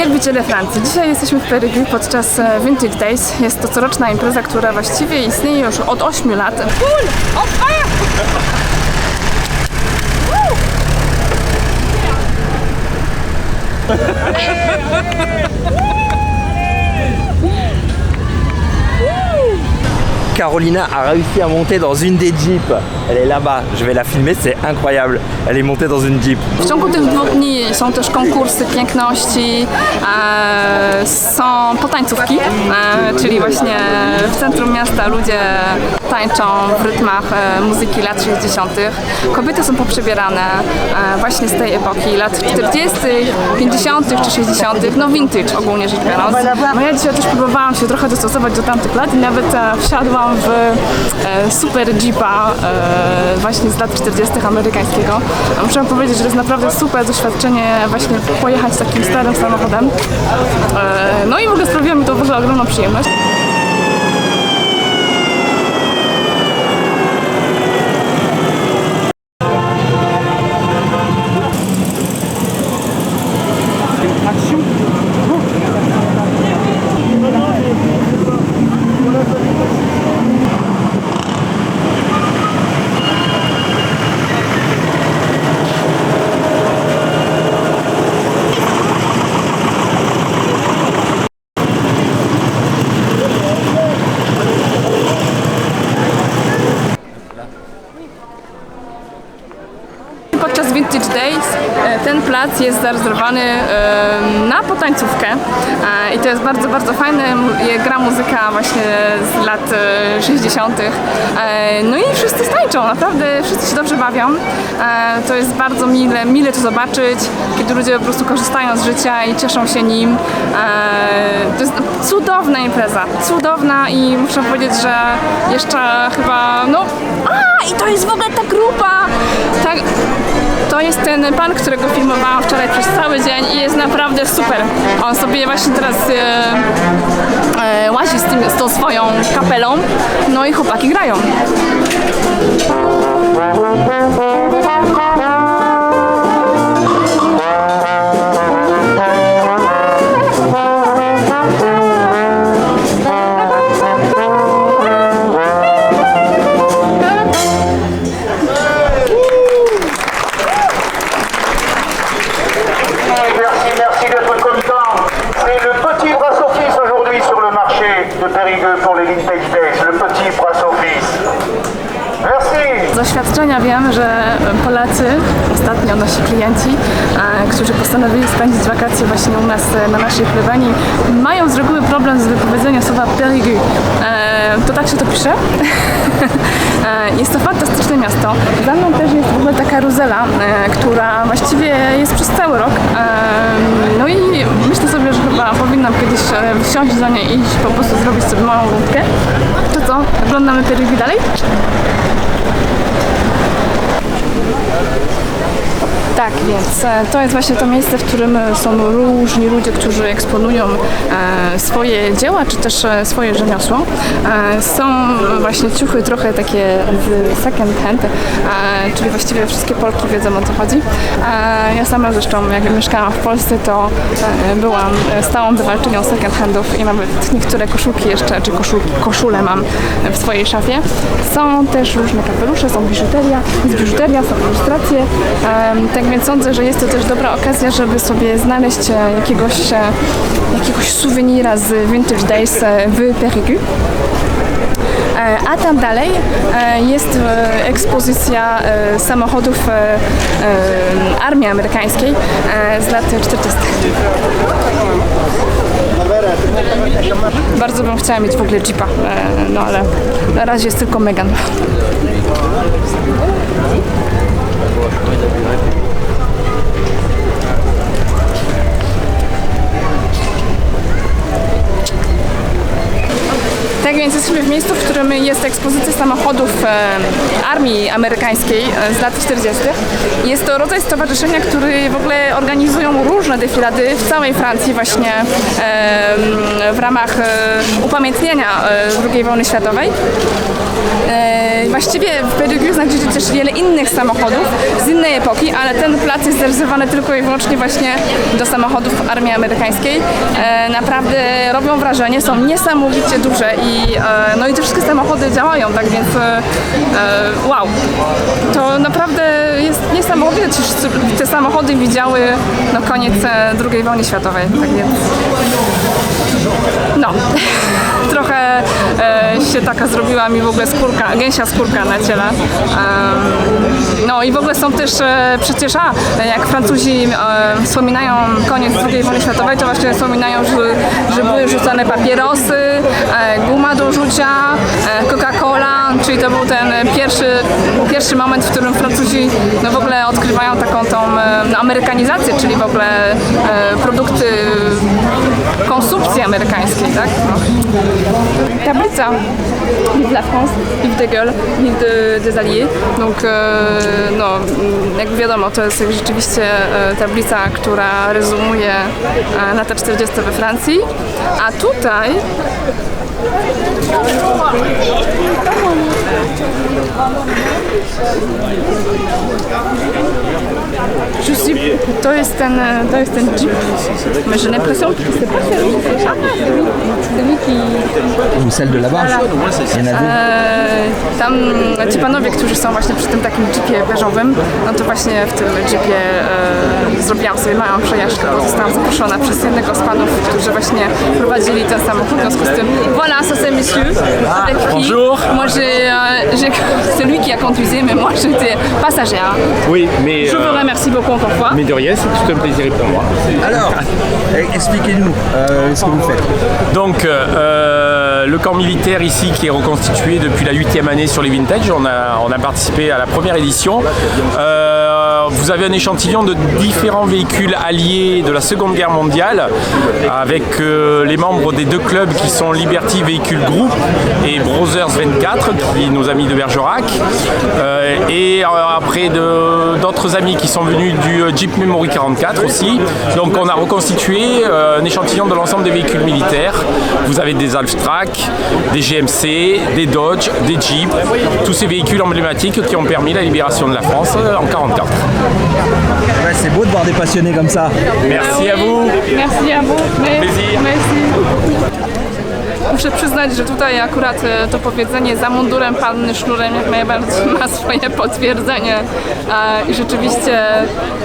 Wielbiciele Francji. Dzisiaj jesteśmy w Perygu podczas e, Vintage Days. Jest to coroczna impreza, która właściwie istnieje już od 8 lat. Cool! Fire! Carolina a réussi à monter dans une des jeeps. Elle est là-bas, je vais la filmer, c'est incroyable. Elle est montée dans une jeep. W ciągu tych dwóch dni są też konkursy piękności, e, są potańcówki, e, czyli właśnie w centrum miasta ludzie tańczą w rytmach e, muzyki lat 60. Kobiety są poprzebierane e, właśnie z tej epoki, lat 40., 50. czy 60., no vintage ogólnie rzecz biorąc. No ja dzisiaj też próbowałam się trochę dostosować do tamtych lat i nawet e, wsiadłam w e, super jeepa e, właśnie z lat 40. amerykańskiego. A Muszę powiedzieć, że to jest naprawdę super doświadczenie właśnie pojechać takim starym samochodem. E, No i w ogóle sprawiło mi to w ogóle ogromną przyjemność. Podczas Vintage Days e, ten plac jest zarezerwowany e, na potańcówkę E, i to jest bardzo, bardzo fajne. Gra muzyka właśnie z lat e, 60. E, No i wszyscy tańczą, naprawdę wszyscy się dobrze bawią. E, To jest bardzo mile, mile to zobaczyć, kiedy ludzie po prostu korzystają z życia i cieszą się nim. E, To jest cudowna impreza, cudowna i muszę powiedzieć, że jeszcze chyba, no, a i to jest w ogóle ta grupa, tak, to jest ten pan, którego filmowałam wczoraj przez cały dzień i jest naprawdę super. On sobie właśnie teraz e, e, łazi z, tym, z tą swoją kapelą, no i chłopaki grają. Postanowili spędzić wakacje właśnie u nas e, na naszej plebanii, mają z reguły problem z wypowiedzeniem słowa Périgu. E, To tak się to pisze. E, Jest to fantastyczne miasto. Za mną też jest w ogóle ta karuzela, e, która właściwie jest przez cały rok. No i myślę sobie, że chyba powinnam kiedyś wsiąść za nie i iść po prostu zrobić sobie małą rundkę. To co? Oglądamy Périgu dalej? Tak, więc e, to jest właśnie to miejsce, w którym e, są różni ludzie, którzy eksponują e, swoje dzieła, czy też swoje rzemiosło. Są właśnie ciuchy trochę takie z second hand, czyli właściwie wszystkie Polki wiedzą o co chodzi. Ja sama zresztą, jak mieszkałam w Polsce, to byłam stałą wywalczynią second handów i nawet niektóre koszulki jeszcze, czy koszulki, koszule mam w swojej szafie. Są też różne kapelusze, są biżuteria, jest biżuteria, są ilustracje. Tak więc sądzę, że jest to też dobra okazja, żeby sobie znaleźć e, jakiegoś, e, jakiegoś suwenira z Vintage Days e, w Périgu. E, A tam dalej jest ekspozycja samochodów armii amerykańskiej z lat 40. Bardzo bym chciała mieć w ogóle Jeepa, no ale na razie jest tylko Megan. Tak więc jesteśmy w miejscu, w którym jest ekspozycja samochodów armii amerykańskiej e, z lat 40. Jest to rodzaj stowarzyszenia, który w ogóle organizują różne defilady w całej Francji właśnie w ramach e, upamiętnienia e, II wojny światowej. Właściwie w Pedigree znajdziecie też wiele innych samochodów z innej epoki, ale ten plac jest zarezerwowany tylko i wyłącznie właśnie do samochodów armii amerykańskiej. Naprawdę robią wrażenie, są niesamowicie duże i, e, no i te wszystkie samochody działają, tak więc e, e, wow. To naprawdę jest niesamowite, te samochody widziały no, koniec II wojny światowej, tak więc no, trochę e, się taka zrobiła mi w ogóle skórka, gęsia skórka na ciele. Em, no i w ogóle są też e, przecież, a jak Francuzi e, wspominają koniec II wojny światowej, to właśnie wspominają, że, że były rzucane papierosy, e, guma do rzucia, e, Coca-Cola, czyli to był ten pierwszy, pierwszy moment, w którym Francuzi no w ogóle odkrywają taką tą e, no, amerykanizację, czyli w ogóle e, produkty konsumpcji amerykańskiej, tak? No. Tablica Vive la France, Vive de Gaulle, Vive de, des Alliés. Donc, e, no, jak wiadomo, to jest rzeczywiście e, tablica, która rezumuje e, lata 40 we Francji. A tutaj Je suis... To jest ten, to jest ten jeep. Mais j'ai l'impression que c'est pas celui, c'est ah, c'est lui. C'est lui qui... Celle de là-bas Il y en a deux. Eee, tam ci panowie, którzy są właśnie przy tym takim jeepie beżowym, no to właśnie w tym jeepie e, zrobiłam sobie małą przejażdżkę, bo zostałam zaproszona przez jednego z panów, którzy właśnie prowadzili ten samochód, w związku z tym voilà, ça c'est monsieur. avec qui- bonjour. Moi j'ai, j'ai- c'est lui qui a conduisé, mais moi j'étais passagère. Oui, mais, Je vous euh, remercie beaucoup encore une fois. mais de rien, c'est tout un plaisir pour moi. Alors, eh, expliquez-nous euh, ce que vous faites. Donc, euh, le camp militaire ici qui reconstitué depuis la huitième année sur les vintage, on a, on a participé à la première édition. Euh, vous avez un échantillon de différents véhicules alliés de la Seconde Guerre mondiale avec euh, les membres des deux clubs qui sont Liberty Véhicule Group et Brothers 24, qui nos amis de Bergerac. Euh, et euh, après d'autres amis qui sont venus du Jeep Memory 44 aussi. Donc on a reconstitué un échantillon de l'ensemble des véhicules militaires. Vous avez des Alpstrak, des GMC, des Dodge, des Jeep, tous ces véhicules emblématiques qui ont permis la libération de la France en 44. Ouais, c'est beau de voir des passionnés comme ça. Merci à vous. Merci à vous. Plaisir. Merci. Muszę przyznać, że tutaj akurat e, to powiedzenie za mundurem panny sznurem jak najbardziej ma swoje potwierdzenie i rzeczywiście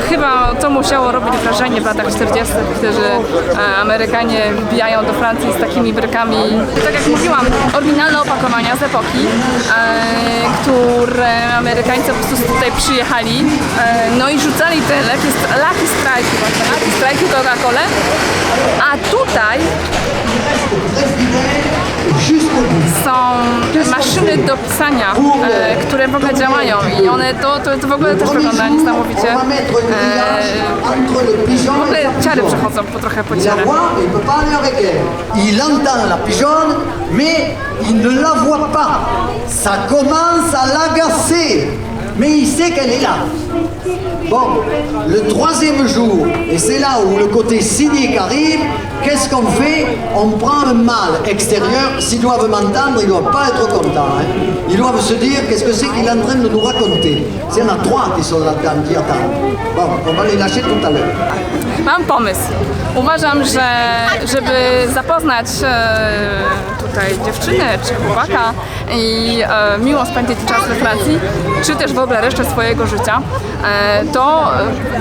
chyba to musiało robić wrażenie w latach 40., gdy że Amerykanie wbijają do Francji z takimi brykami. Tak jak mówiłam, oryginalne opakowania z epoki, e, które Amerykańcy po prostu tutaj przyjechali, e, no i rzucali te Lucky, Strike, Lucky Strike Coca-Colę, a tutaj są maszyny do pisania, e, które w ogóle działają i one to, to, to w ogóle też wygląda niesamowicie. E, w ogóle ciary przechodzą po trochę po ciele. Il entend la pigeonne, mais il ne la voit pas. Ça commence à l'agacer, mais il sait qu'elle est là. Bon, le troisième jour, et c'est là où le côté cynique arrive, qu'est-ce qu'on fait On prend un mâle extérieur, s'ils doivent m'entendre, ils ne doivent pas être contents. hein. Ils doivent se dire, qu'est-ce que c'est qu'il est en train de nous raconter? Il y en a trois qui sont là-dedans, qui attendent. Bon, on va les lâcher tout à l'heure. Mam pomysł. Uważam, że żeby zapoznać tutaj dziewczynę czy chłopaka i e, miło spędzić czas we Francji, czy też w ogóle resztę swojego życia, e, to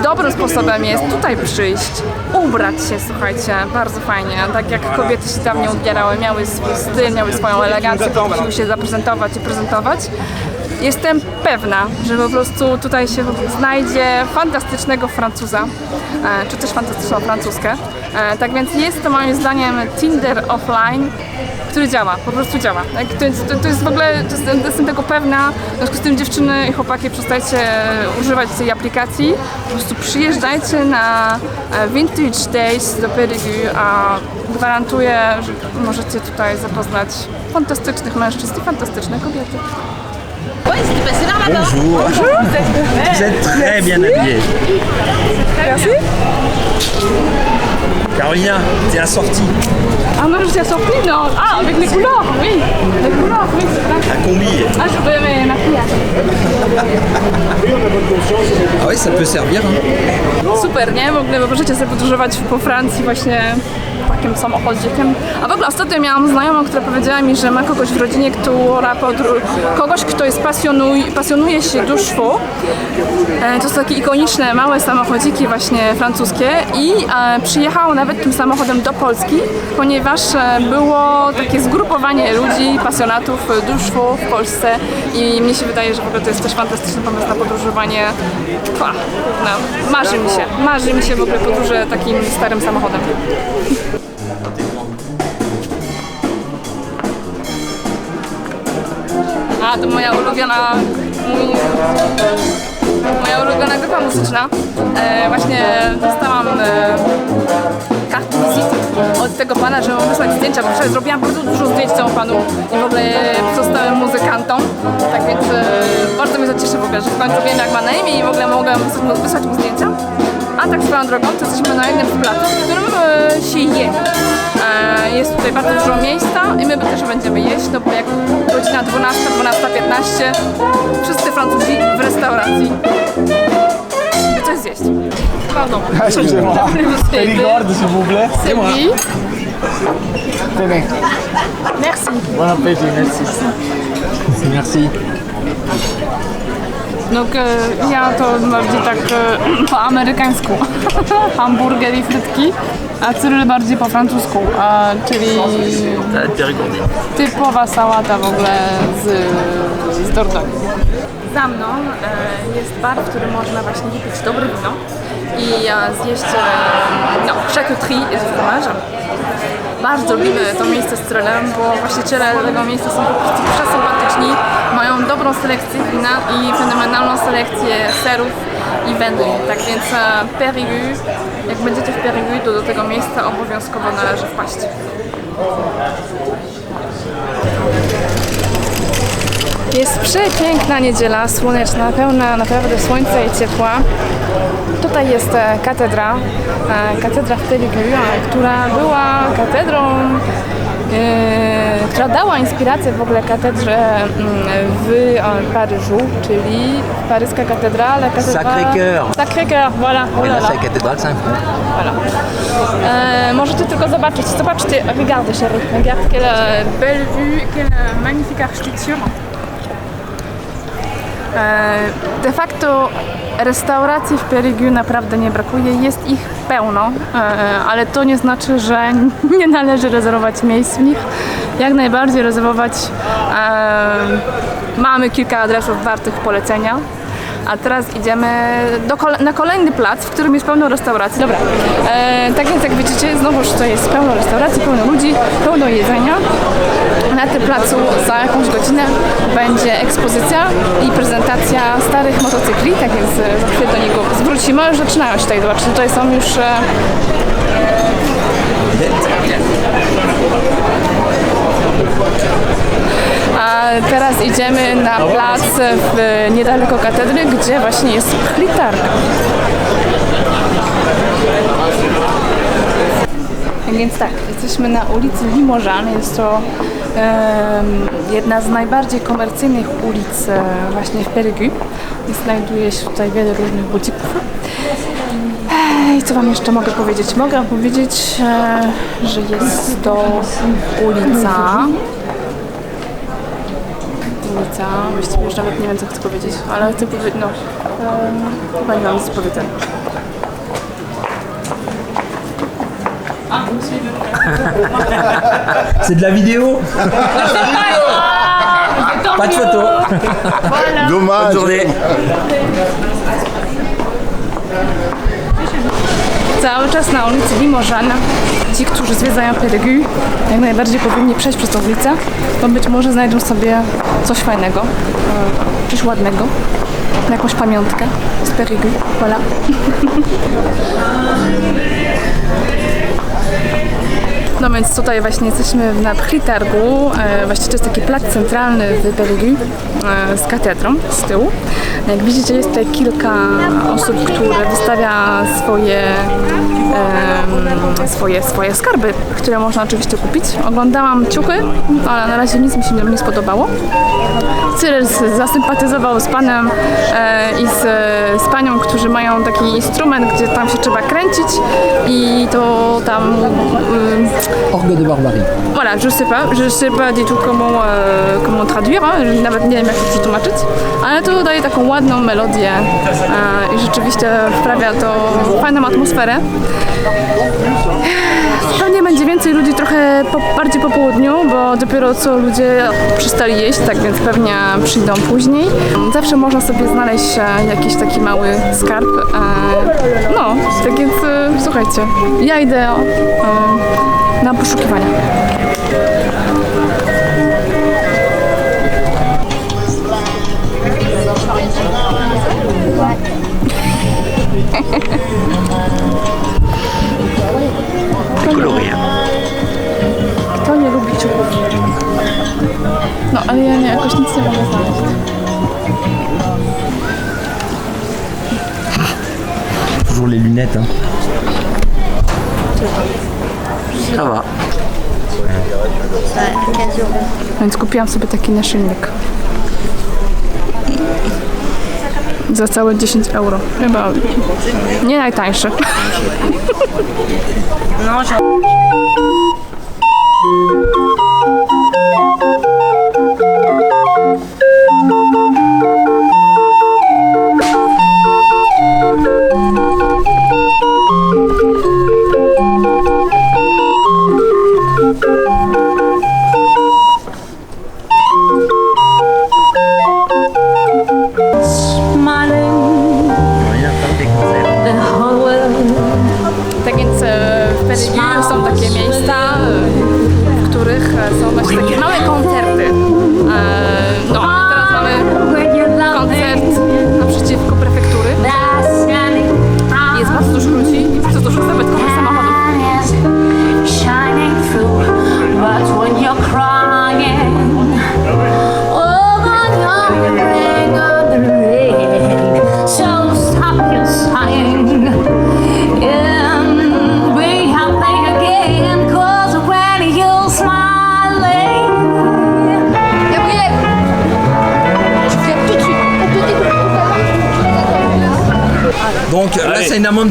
dobrym sposobem jest tutaj przyjść, ubrać się, słuchajcie, bardzo fajnie, tak jak kobiety się tam nie ubierały, miały swój styl, miały swoją elegancję, potrafiły się zaprezentować i prezentować. Jestem pewna, że po prostu tutaj się znajdzie fantastycznego Francuza, e, czy też fantastyczną Francuzkę. E, tak więc jest to moim zdaniem Tinder offline, który działa, po prostu działa. Tak? To, jest, to, jest w ogóle, jestem tego pewna, w związku z tym dziewczyny i chłopaki przestajcie używać tej aplikacji, po prostu przyjeżdżajcie na e, Vintage Days do Périgueux, a gwarantuję, że możecie tutaj zapoznać fantastycznych mężczyzn i fantastyczne kobiety. Bonjour. Vous êtes très bien habillée. Merci. Carolina, t'es assortie. Ah non, je suis assortie, non. Ah, avec les couleurs, oui. Les couleurs, oui, c'est vrai. Un combi. Ah, je veux mes maquillages. Ah oui, ça peut servir. hein. Super, nie? W ogóle możecie sobie podróżować po Francji właśnie takim samochodzikiem. A w ogóle ostatnio miałam znajomą, która powiedziała mi, że ma kogoś w rodzinie, która podru- kogoś, kto jest pasjonuj- pasjonuje się do szwu. E, To są takie ikoniczne, małe samochodziki właśnie francuskie i e, przyjechał nawet tym samochodem do Polski, ponieważ e, było takie zgrupowanie ludzi, pasjonatów e, do szwu w Polsce i mnie się wydaje, że w ogóle to jest też fantastyczny pomysł na podróżowanie. Pła, no, marzy mi się, marzy mi się w ogóle podróże takim starym samochodem. A, to moja ulubiona, mój, moja ulubiona grupa muzyczna. E, właśnie dostałam e, kartę wizyty od tego pana, że mam wysłać zdjęcia, bo wczoraj zrobiłam bardzo dużo zdjęć temu panu i w ogóle zostałem muzykantom. Tak więc e, bardzo mnie to cieszy w ogóle, w końcu wiem jak ma na imię i w ogóle mogłem wysłać wysłać mu zdjęcia. A tak swoją drogą, to jesteśmy na jednym z placów, w którym e, się je. E, jest tutaj bardzo dużo miejsca i my też będziemy jeść, no bo jak godzina 12, 12.15 wszyscy Francuzi w restauracji. Coś zjeść. Pardon. Excusez-moi. Périgord, s'il vous plaît. C'est. Tenez. Merci. Bon appétit, merci. Merci. No e, ja to bardziej tak e, po amerykańsku. Hamburger i frytki, a Cyryl bardziej po francusku, a, czyli typowa sałata w ogóle z, z Dordogne. Za mną e, jest bar, w którym można właśnie wypić dobre wino i e, zjeść e, no, charcuterie z fromażem. Bardzo lubimy to miejsce z Cyrylem, bo właściciele tego miejsca są po prostu przesympatyczni, mają dobrą selekcję wina i fenomenalną selekcję serów i wędlin. Tak więc e, jak będziecie w to do tego miejsca obowiązkowo należy wpaść. Jest przepiękna niedziela, słoneczna, pełna naprawdę słońca i ciepła. Tutaj jest e, katedra, e, katedra w a która była katedrą, która dała inspirację w ogóle katedrze mm, w e, Paryżu, czyli paryska katedra, la katedra... Sacré-Cœur. Sacré-Cœur, voilà. Oh là là. cathédrale Saint-Cloud. Voilà. Euh, możecie tylko zobaczyć, zobaczcie, regarde chérie, regarde quelle belle vue, quelle magnifique architecture. E, De facto restauracji w Périgueux naprawdę nie brakuje, jest ich pełno, e, ale to nie znaczy, że nie należy rezerwować miejsc w nich. Jak najbardziej rezerwować. e, Mamy kilka adresów wartych polecenia. A teraz idziemy na kolejny plac, w którym jest pełno restauracji. Dobra, e, tak więc jak widzicie, znowuż to jest pełno restauracji, pełno ludzi, pełno jedzenia. Na tym placu za jakąś godzinę będzie ekspozycja i prezentacja starych motocykli, tak więc e, za chwilę do niego zwrócimy. Już zaczynają się tutaj, zobaczcie, tutaj są już e, A teraz idziemy na plac w, niedaleko katedry, gdzie właśnie jest pchlitarg. Więc tak, jesteśmy na ulicy Limożan. Jest to em, jedna z najbardziej komercyjnych ulic e, właśnie w Périgueux. Znajduje się tutaj wiele różnych butików. I co Wam jeszcze mogę powiedzieć? Mogę powiedzieć, e, że jest to ulica właściwie już nawet nie wiem co chcę powiedzieć, ale chcę powiedzieć, no, em, chyba nie mam nic do powiedzenia. C'est de la vidéo Pas de photo. Bonne journée. Cały czas na ulicy Limożana. Ci, którzy zwiedzają Périgueux, jak najbardziej powinni przejść przez tą ulicę, bo być może znajdą sobie coś fajnego, e, coś ładnego, jakąś pamiątkę z Périgueux. Voilà. No więc tutaj właśnie jesteśmy na Prix Targu. E, Właściwie to jest taki plac centralny w Périgueux e, z katedrą z tyłu. Jak widzicie jest tutaj kilka osób, które wystawia swoje, swoje, swoje skarby, które można oczywiście kupić. Oglądałam ciuchy, ale na razie nic mi się nie spodobało. Cyril zasympatyzował z panem e, i z, z panią, którzy mają taki instrument, gdzie tam się trzeba kręcić i to tam ym, Orgue de barbarie. Voilà, je sais pas, je sais pas du tout comment, euh, comment traduire, nawet nie wiem jak to przetłumaczyć, ale to daje taką ładną melodię e, i rzeczywiście wprawia to fajną atmosferę. Pewnie będzie więcej ludzi trochę po, bardziej po południu, bo dopiero co ludzie przestali jeść, tak więc pewnie przyjdą później. Zawsze można sobie znaleźć e, jakiś taki mały skarb. E, no, tak więc słuchajcie, ja idę na poszukiwania. Coloré. Kto nie lubi ciuchów? No, ale ja nie, jakoś nic nie mogę znaleźć. Toujours les lunettes. Hein. Ça va. Więc kupiłam sobie taki naszyjnik. Za całe 10 euro. Chyba nie najtańszy. smiling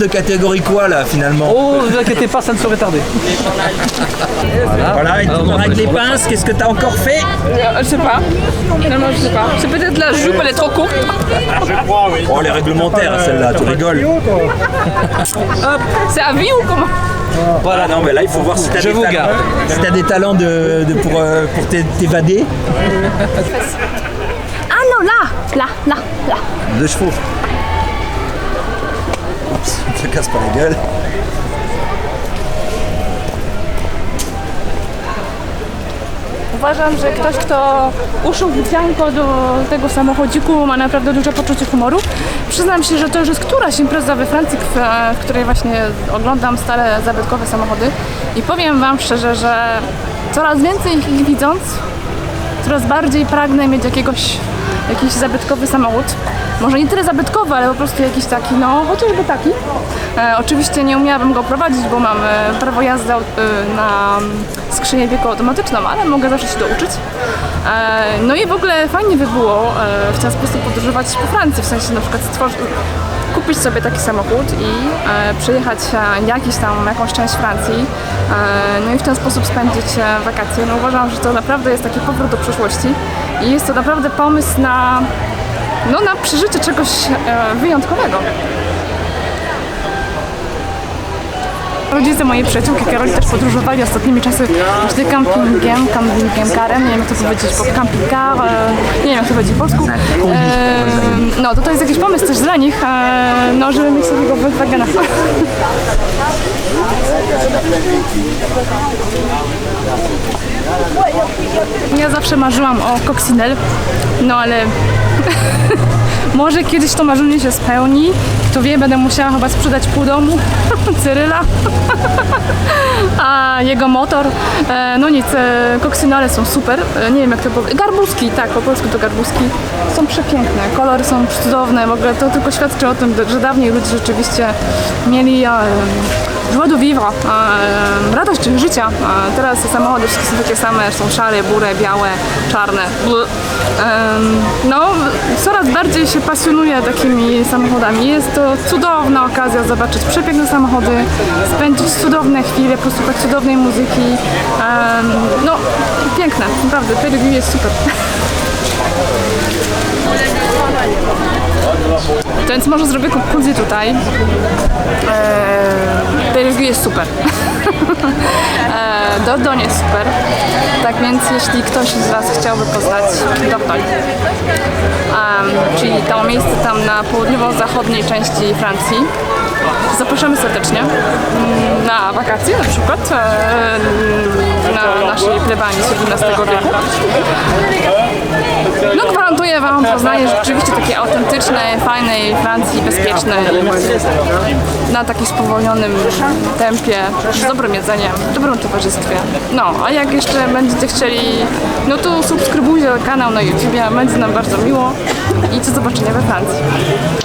de catégorie quoi là finalement Oh, ne vous inquiétez pas, ça ne saurait tarder. Voilà, et tu me avec les pinces, qu'est-ce que t'as encore fait Euh, Je sais pas. Finalement, je sais pas. C'est peut-être la jupe, elle est trop courte. Oh, les réglementaires, celle-là, tu rigoles. C'est à vie ou comment Voilà, non, mais là, il faut voir si t'as Je des vous talents. garde. Si t'as des talents de, de- pour, euh, pour t'é- t'évader. Ah non, là Là, là, là. Deux chevaux. Pas la gueule. Uważam, że ktoś, kto uszył wdzianko do tego samochodziku ma naprawdę duże poczucie humoru. Przyznam się, że to już jest któraś impreza we Francji, w, w której właśnie oglądam stale zabytkowe samochody i powiem Wam szczerze, że coraz więcej ich widząc, coraz bardziej pragnę mieć jakiegoś, jakiś zabytkowy samochód. Może nie tyle zabytkowy, ale po prostu jakiś taki, no chociażby taki. E, oczywiście nie umiałabym go prowadzić, bo mam e, prawo jazdy e, na skrzynię biegu automatyczną, ale mogę zawsze się douczyć. E, no i w ogóle fajnie by było e, w ten sposób podróżować po Francji, w sensie na przykład stworzyć, kupić sobie taki samochód i e, przejechać e, jakiś tam, jakąś część Francji, e, no i w ten sposób spędzić e, wakacje. No uważam, że to naprawdę jest taki powrót do przeszłości i jest to naprawdę pomysł na, no, na przeżycie czegoś e, wyjątkowego. Rodzice mojej przyjaciółki Karoli też podróżowali ostatnimi czasy wtedy campingiem, campingiem karem, nie wiem jak to powiedzieć, po camping car, e, nie wiem jak to powiedzieć po polsku. E, no to to jest jakiś pomysł też dla nich, e, no żeby mieć takiego Volkswagena. Ja zawsze marzyłam o koksinel, no ale może kiedyś to marzenie się spełni. Kto wie, będę musiała chyba sprzedać pół domu Cyryla, a jego motor. E, no nic, e, koksynale są super. E, nie wiem jak to powiedzieć. Garbuski, tak, po polsku to garbuski. Są przepiękne, kolory są cudowne. W ogóle to tylko świadczy o tym, że dawniej ludzie rzeczywiście mieli joie de vivre, radość życia. Teraz te samochody wszystkie są takie same, są szare, burę, białe, czarne. No, coraz bardziej się pasjonuję takimi samochodami. Jest to cudowna okazja zobaczyć przepiękne samochody, spędzić cudowne chwile, posłuchać cudownej muzyki. No, piękne, naprawdę, Pedigree jest super. Więc może zrobię konkluzję tutaj. Eee, Pedigree jest super. eee, Dordogne jest super. Tak więc jeśli ktoś z Was chciałby poznać Dordogne, em, czyli to miejsce tam na południowo-zachodniej części Francji, zapraszamy serdecznie mm, na wakacje na przykład eee, na naszej plebanii z XVII wieku. No gwarantuję Wam poznanie rzeczywiście takiej autentycznej, fajnej Francji, bezpiecznej, na takim spowolnionym tempie, z dobrym jedzeniem, w dobrym towarzystwie. No, a jak jeszcze będziecie chcieli, no to subskrybujcie kanał na YouTube, będzie nam bardzo miło i do zobaczenia we Francji.